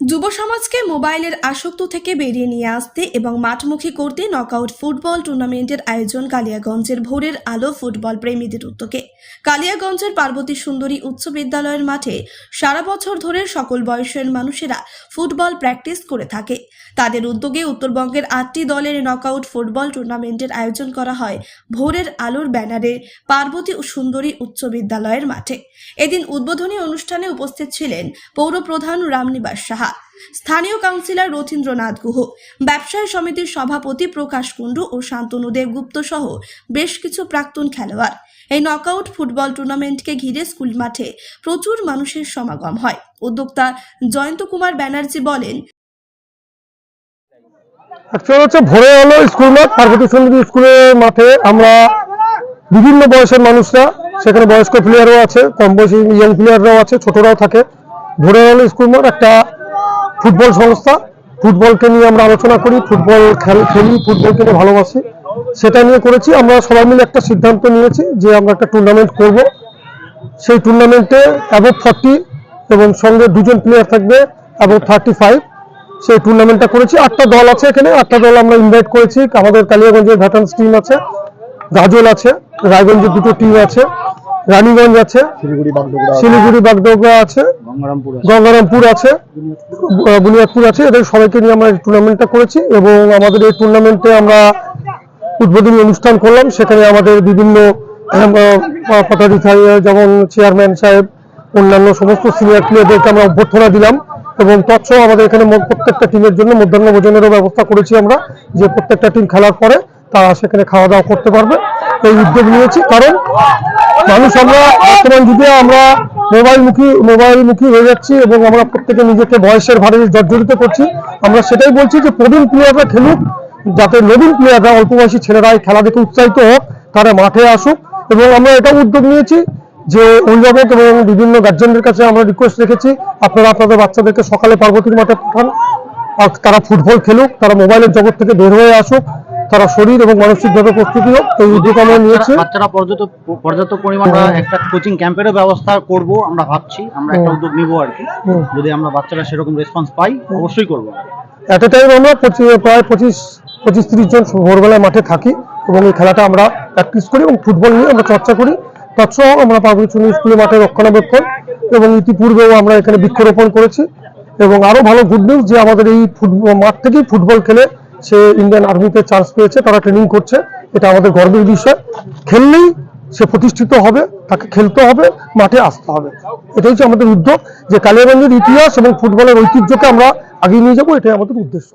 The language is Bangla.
যুব সমাজকে মোবাইলের আসক্ত থেকে বেরিয়ে নিয়ে আসতে এবং মাঠমুখী করতে নকআউট ফুটবল টুর্নামেন্টের আয়োজন কালিয়াগঞ্জের ভোরের আলো ফুটবল প্রেমীদের উদ্যোগে। কালিয়াগঞ্জের পার্বতী সুন্দরী উচ্চ বিদ্যালয়ের মাঠে সারা বছর ধরে সকল বয়সের মানুষেরা ফুটবল প্র্যাকটিস করে থাকে। তাদের উদ্যোগে উত্তরবঙ্গের আটটি দলের নকআউট ফুটবল টুর্নামেন্টের আয়োজন করা হয় ভোরের আলোর ব্যানারে পার্বতী সুন্দরী উচ্চ বিদ্যালয়ের মাঠে। এদিন উদ্বোধনী অনুষ্ঠানে উপস্থিত ছিলেন পৌরপ্রধান রামনিবাস সাহা স্থানীয় কাউন্সিলর রথীন্দ্রনাথ গুহ, ব্যবসায়ী সমিতির সভাপতি প্রকাশ কুণ্ডু ও শান্তনু দেবগুপ্ত সহ বেশ কিছু প্রাক্তন খেলোয়াড়। এই নকআউট ফুটবল টুর্নামেন্টকে ঘিরে স্কুল মাঠে প্রচুর মানুষের সমাগম হয়। উদ্যোক্তা জয়ন্ত কুমার ব্যানার্জি বলেন হচ্ছে ভোরে হলো স্কুল মাঠ পার্বতী স্কুলের মাঠে আমরা বিভিন্ন বয়সের মানুষরা, সেখানে বয়স্ক প্লেয়ারও আছে, কম বয়সী ইয়াং প্লেয়াররাও আছে, ছোটরাও থাকে। ভোরে হলো স্কুল মাঠ, একটা ফুটবল সংস্থা। ফুটবলকে নিয়ে আমরা আলোচনা করি, ফুটবল খেল- ফুটবলকে নিয়ে ভালোবাসি। সেটা নিয়ে করেছি, আমরা সবাই মিলে একটা সিদ্ধান্ত নিয়েছি যে আমরা একটা টুর্নামেন্ট করব। সেই টুর্নামেন্টে অ্যাবভ ফর্টি এবং সঙ্গে দুজন প্লেয়ার থাকবে অ্যাবভ থার্টি ফাইভ সেই টুর্নামেন্টটা করেছি। আটটা দল আছে এখানে। আটটা দল আমরা ইনভাইট করেছি। আমাদের কালিয়াগঞ্জের ভ্যাটান্স টিম আছে, গাজল আছে, রায়গঞ্জের দুটো টিম আছে। রানীগঞ্জ আছে শিলিগুড়ি বাগডোগরা আছে। গঙ্গারামপুর আছে। বুনিয়াদপুর আছে। এদের সবাইকে নিয়ে আমরা এই টুর্নামেন্টটা করেছি এবং আমাদের এই টুর্নামেন্টে আমরা উদ্বোধনী অনুষ্ঠান করলাম। সেখানে আমাদের বিভিন্ন পদাধিকারী যেমন চেয়ারম্যান সাহেব অন্যান্য সমস্ত সিনিয়র প্লেয়ারদেরকে আমরা অভ্যর্থনা দিলাম এবং তৎসহ আমাদের এখানে প্রত্যেকটা টিমের জন্য মধ্যাহ্ন ভোজনেরও ব্যবস্থা করেছি আমরা যে প্রত্যেকটা টিম খেলার পরে তারা সেখানে খাওয়া দাওয়া করতে পারবে। এই উদ্যোগ নিয়েছি। কারণ মানুষ আমরা বর্তমান যুগে আমরা মোবাইল মুখী মোবাইল মুখী হয়ে যাচ্ছি এবং আমরা প্রত্যেকে নিজেকে বয়সের ভারে জর্জরিত করছি। আমরা সেটাই বলছি যে প্রবীণ প্লেয়াররা খেলুক, যাতে নবীন প্লেয়াররা, অল্প বয়সী ছেলেরা খেলা দেখে উৎসাহিত হোক, তারা মাঠে আসুক এবং আমরা এটাও উদ্যোগ নিয়েছি যে অভিভাবক এবং বিভিন্ন গার্জেনদের কাছে আমরা রিকোয়েস্ট রেখেছি, আপনারা আপনাদের বাচ্চাদেরকে সকালে পার্বতীর মাঠে পাঠান। আর তারা ফুটবল খেলুক, তারা মোবাইলের জগৎ থেকে বের হয়ে আসুক। তারা শরীর এবং মানসিকভাবে প্রস্তুতি হোক এই উদ্যোগ আমরা নিয়েছি। বাচ্চারা পর্যাপ্ত পর্যাপ্ত পরিমাণ একটা কোচিং ক্যাম্পেরও ব্যবস্থা করব আমরা ভাবছি আমরা একটা উদ্যোগ নিব আর কি। যদি আমরা বাচ্চারা সেরকম রেসপন্স পাই অবশ্যই করব। এট এ টাইম আমরা প্রায় পঁচিশ পঁচিশ তিরিশ জন ভোরবেলায় মাঠে থাকি এবং এই খেলাটা আমরা প্র্যাকটিস করি এবং ফুটবল নিয়ে আমরা চর্চা করি। তৎসহ আমরা পাবলিক স্কুলের মাঠে রক্ষণাবেক্ষণ এবং ইতিপূর্বেও আমরা এখানে বৃক্ষরোপণ করেছি। এবং আরও ভালো গুড নিউজ যে আমাদের এই ফুটবল মাঠ থেকেই ফুটবল খেলে সে ইন্ডিয়ান আর্মিতে চান্স পেয়েছে, তারা ট্রেনিং করছে। এটা আমাদের গর্বের বিষয়। খেললেই সে প্রতিষ্ঠিত হবে, তাকে খেলতে হবে, মাঠে আসতে হবে। এটা হচ্ছে আমাদের উদ্যোগ যে কালিয়াগঞ্জের ইতিহাস এবং ফুটবলের ঐতিহ্যকে আমরা আগিয়ে নিয়ে যাব, এটাই আমাদের উদ্দেশ্য।